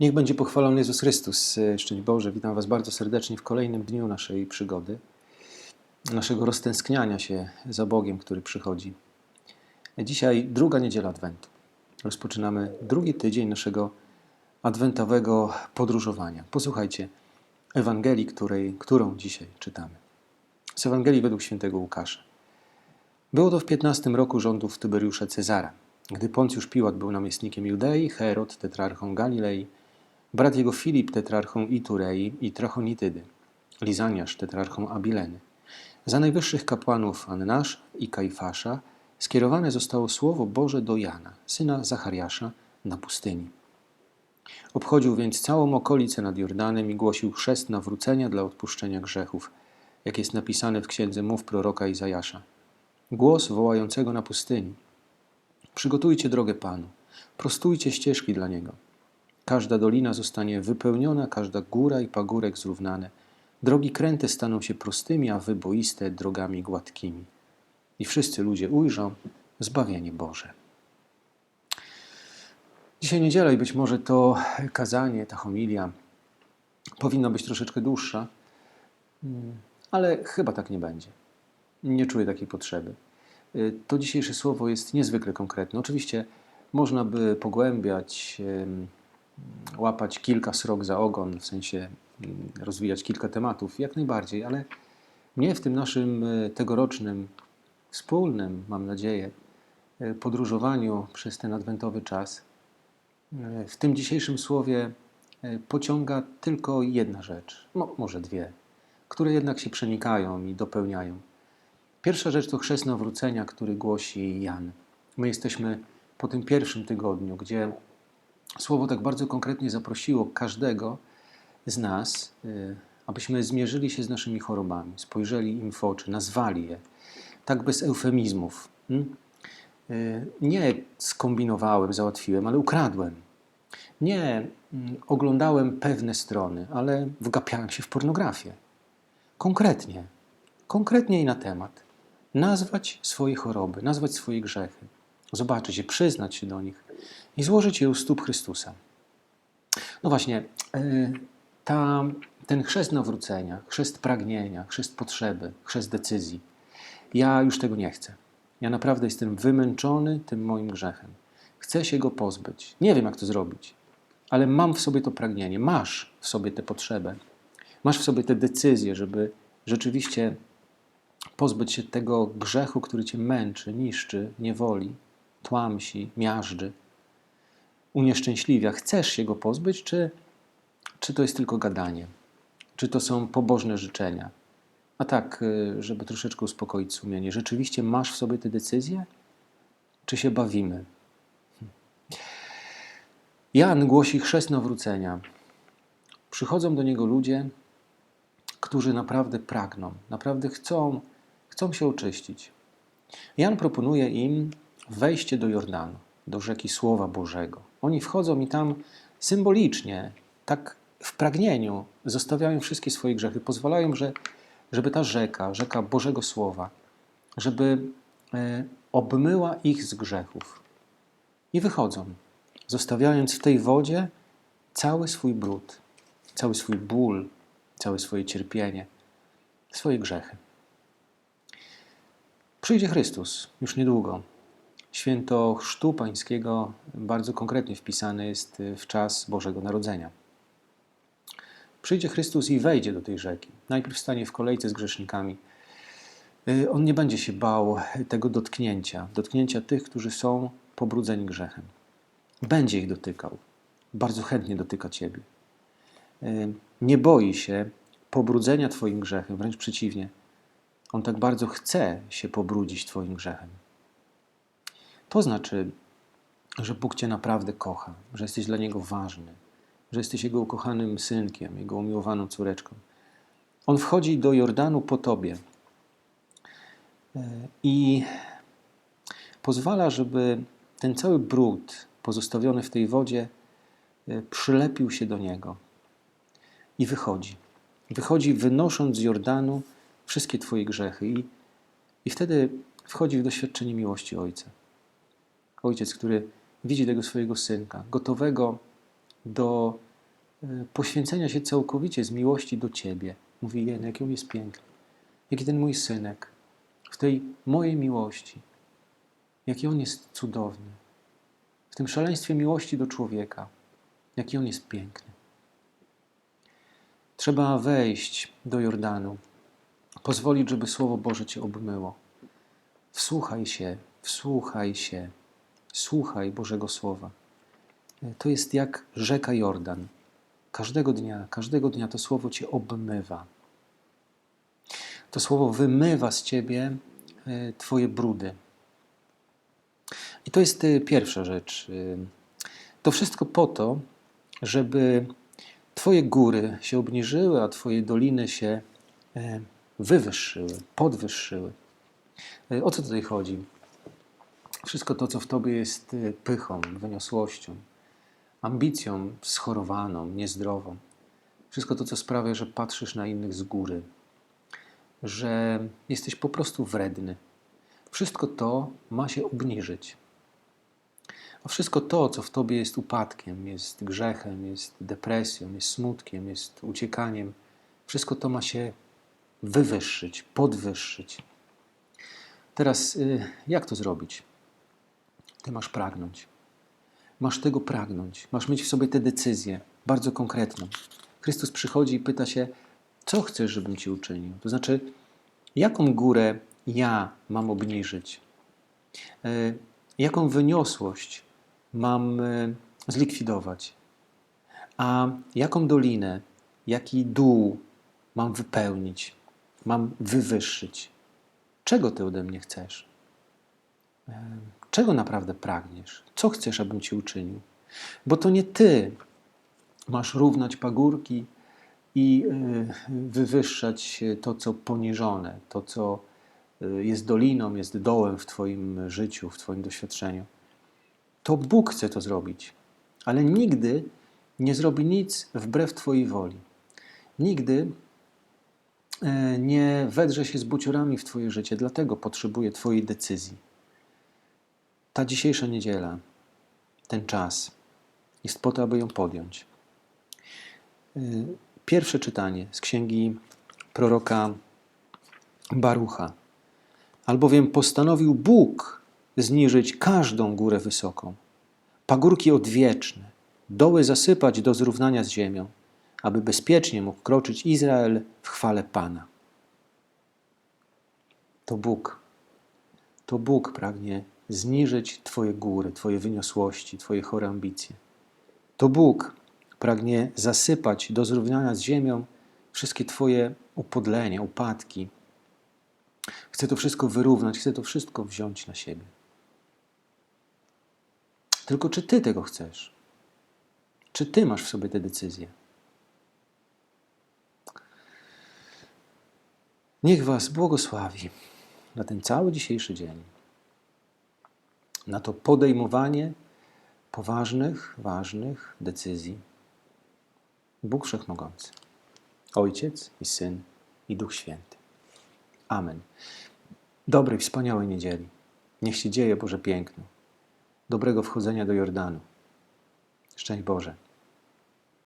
Niech będzie pochwalony Jezus Chrystus. Szczęść Boże, witam Was bardzo serdecznie w kolejnym dniu naszej przygody, naszego roztęskniania się za Bogiem, który przychodzi. Dzisiaj druga niedziela Adwentu. Rozpoczynamy drugi tydzień naszego adwentowego podróżowania. Posłuchajcie Ewangelii, której, którą dzisiaj czytamy. Z Ewangelii według świętego Łukasza. Było to w 15 roku rządów Tyberiusza Cezara, gdy Poncjusz Piłat był namiestnikiem Judei, Herod tetrarchą Galilei, brat jego Filip tetrarchą Iturei i Trachonitydy, Lizaniasz tetrarchą Abileny. Za najwyższych kapłanów Annasz i Kajfasza skierowane zostało słowo Boże do Jana, syna Zachariasza, na pustyni. Obchodził więc całą okolicę nad Jordanem i głosił chrzest nawrócenia dla odpuszczenia grzechów, jak jest napisane w księdze mów proroka Izajasza. Głos wołającego na pustyni. Przygotujcie drogę Panu, prostujcie ścieżki dla Niego. Każda dolina zostanie wypełniona, każda góra i pagórek zrównane. Drogi kręte staną się prostymi, a wyboiste drogami gładkimi. I wszyscy ludzie ujrzą zbawienie Boże. Dzisiaj niedziela i być może to kazanie, ta homilia powinna być troszeczkę dłuższa, ale chyba tak nie będzie. Nie czuję takiej potrzeby. To dzisiejsze słowo jest niezwykle konkretne. Oczywiście można by pogłębiać, łapać kilka srok za ogon, w sensie rozwijać kilka tematów, jak najbardziej, ale mnie w tym naszym tegorocznym, wspólnym, mam nadzieję, podróżowaniu przez ten adwentowy czas, w tym dzisiejszym słowie pociąga tylko jedna rzecz, no, może dwie, które jednak się przenikają i dopełniają. Pierwsza rzecz to chrzest nawrócenia, który głosi Jan. My jesteśmy po tym pierwszym tygodniu, gdzie Słowo tak bardzo konkretnie zaprosiło każdego z nas, abyśmy zmierzyli się z naszymi chorobami, spojrzeli im w oczy, nazwali je, tak bez eufemizmów. Nie skombinowałem, załatwiłem, ale ukradłem. Nie oglądałem pewne strony, ale wgapiałem się w pornografię. Konkretnie, konkretnie i na temat. Nazwać swoje choroby, nazwać swoje grzechy, zobaczyć je, przyznać się do nich i złożyć je u stóp Chrystusa. No właśnie, ta, ten chrzest nawrócenia, chrzest pragnienia, chrzest potrzeby, chrzest decyzji, ja już tego nie chcę. Ja naprawdę jestem wymęczony tym moim grzechem. Chcę się go pozbyć. Nie wiem, jak to zrobić, ale mam w sobie to pragnienie, masz w sobie tę potrzebę, masz w sobie tę decyzję, żeby rzeczywiście pozbyć się tego grzechu, który cię męczy, niszczy, niewoli, tłamsi, miażdży, unieszczęśliwia. Chcesz się go pozbyć, czy, czy to jest tylko gadanie? Czy to są pobożne życzenia? A tak, żeby troszeczkę uspokoić sumienie, rzeczywiście masz w sobie tę decyzję? Czy się bawimy? Jan głosi chrzest nawrócenia. Przychodzą do niego ludzie, którzy naprawdę pragną, naprawdę chcą, chcą się oczyścić. Jan proponuje im wejście do Jordanu, do rzeki Słowa Bożego. Oni wchodzą i tam symbolicznie, tak w pragnieniu, zostawiają wszystkie swoje grzechy, pozwalają, że, żeby ta rzeka, rzeka Bożego Słowa, żeby e, obmyła ich z grzechów. I wychodzą, zostawiając w tej wodzie cały swój brud, cały swój ból, całe swoje cierpienie, swoje grzechy. Przyjdzie Chrystus już niedługo. Święto Chrztu Pańskiego bardzo konkretnie wpisane jest w czas Bożego Narodzenia. Przyjdzie Chrystus i wejdzie do tej rzeki. Najpierw stanie w kolejce z grzesznikami. On nie będzie się bał tego dotknięcia, dotknięcia tych, którzy są pobrudzeni grzechem. Będzie ich dotykał. Bardzo chętnie dotyka Ciebie. Nie boi się pobrudzenia Twoim grzechem, wręcz przeciwnie. On tak bardzo chce się pobrudzić Twoim grzechem. To znaczy, że Bóg Cię naprawdę kocha, że jesteś dla Niego ważny, że jesteś Jego ukochanym synkiem, Jego umiłowaną córeczką. On wchodzi do Jordanu po Tobie i pozwala, żeby ten cały brud pozostawiony w tej wodzie przylepił się do Niego i wychodzi. Wychodzi, wynosząc z Jordanu wszystkie Twoje grzechy, i, i wtedy wchodzi w doświadczenie miłości Ojca. Ojciec, który widzi tego swojego synka, gotowego do e, poświęcenia się całkowicie z miłości do Ciebie. Mówi, Jen, jaki on jest piękny. Jaki ten mój synek. W tej mojej miłości. Jaki on jest cudowny. W tym szaleństwie miłości do człowieka. Jaki on jest piękny. Trzeba wejść do Jordanu, pozwolić, żeby Słowo Boże Cię obmyło. Wsłuchaj się, wsłuchaj się, słuchaj Bożego Słowa. To jest jak rzeka Jordan. Każdego dnia, każdego dnia to Słowo Cię obmywa. To Słowo wymywa z Ciebie e, Twoje brudy. I to jest e, pierwsza rzecz. E, To wszystko po to, żeby Twoje góry się obniżyły, a Twoje doliny się e, wywyższyły, podwyższyły. E, O co tutaj chodzi? Wszystko to, co w Tobie jest e, pychą, wyniosłością, ambicją schorowaną, niezdrową. Wszystko to, co sprawia, że patrzysz na innych z góry, że jesteś po prostu wredny. Wszystko to ma się obniżyć. A wszystko to, co w tobie jest upadkiem, jest grzechem, jest depresją, jest smutkiem, jest uciekaniem, wszystko to ma się wywyższyć, podwyższyć. Teraz, y, jak to zrobić? Ty masz pragnąć. Masz tego pragnąć. Masz mieć w sobie tę decyzję, bardzo konkretną. Chrystus przychodzi i pyta się, co chcesz, żebym ci uczynił? To znaczy, jaką górę ja mam obniżyć? E, Jaką wyniosłość mam e, zlikwidować? A jaką dolinę, jaki dół mam wypełnić, mam wywyższyć? Czego ty ode mnie chcesz? Czego naprawdę pragniesz? Co chcesz, abym ci uczynił? Bo to nie ty masz równać pagórki i e, wywyższać to, co poniżone, to, co e, jest doliną, jest dołem w Twoim życiu, w Twoim doświadczeniu. To Bóg chce to zrobić, ale nigdy nie zrobi nic wbrew Twojej woli. Nigdy e, nie wedrze się z buciorami w Twoje życie, dlatego potrzebuje Twojej decyzji. Ta dzisiejsza niedziela, ten czas jest po to, aby ją podjąć. Y, Pierwsze czytanie z księgi proroka Barucha. Albowiem postanowił Bóg zniżyć każdą górę wysoką, pagórki odwieczne, doły zasypać do zrównania z ziemią, aby bezpiecznie mógł kroczyć Izrael w chwale Pana. To Bóg. To Bóg pragnie zniżyć Twoje góry, Twoje wyniosłości, Twoje chore ambicje. To Bóg pragnie zasypać do zrównania z ziemią wszystkie Twoje upodlenia, upadki. Chce to wszystko wyrównać, chce to wszystko wziąć na siebie. Tylko czy Ty tego chcesz? Czy Ty masz w sobie tę decyzję? Niech Was błogosławi na ten cały dzisiejszy dzień, na to podejmowanie poważnych, ważnych decyzji. Bóg Wszechmogący, Ojciec i Syn i Duch Święty. Amen. Dobrej, wspaniałej niedzieli. Niech się dzieje Boże piękno. Dobrego wchodzenia do Jordanu. Szczęść Boże.